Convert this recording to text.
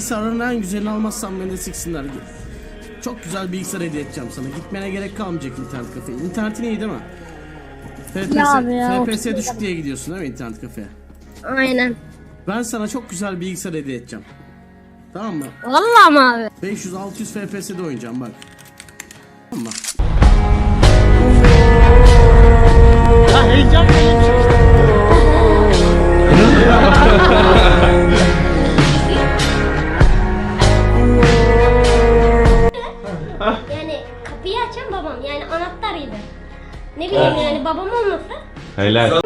Bilgisayarların en güzelini almazsan beni de siksinler. Çok güzel bilgisayar hediye edeceğim sana. Gitmene gerek kalmayacak internet kafeye. İnternetin iyi değil mi? FPS, Ya abi ya, FPS düşük diye gidiyorsun değil mi internet kafeye? Aynen. Ben sana çok güzel bilgisayar hediye edeceğim. Tamam mı? Vallahi mı abi? 500-600 FPS'de oynayacağım bak. Tamam mı? kapıyı açan babam yani anahtarıydı. Ne bileyim Of. yani babam olmasa Helal.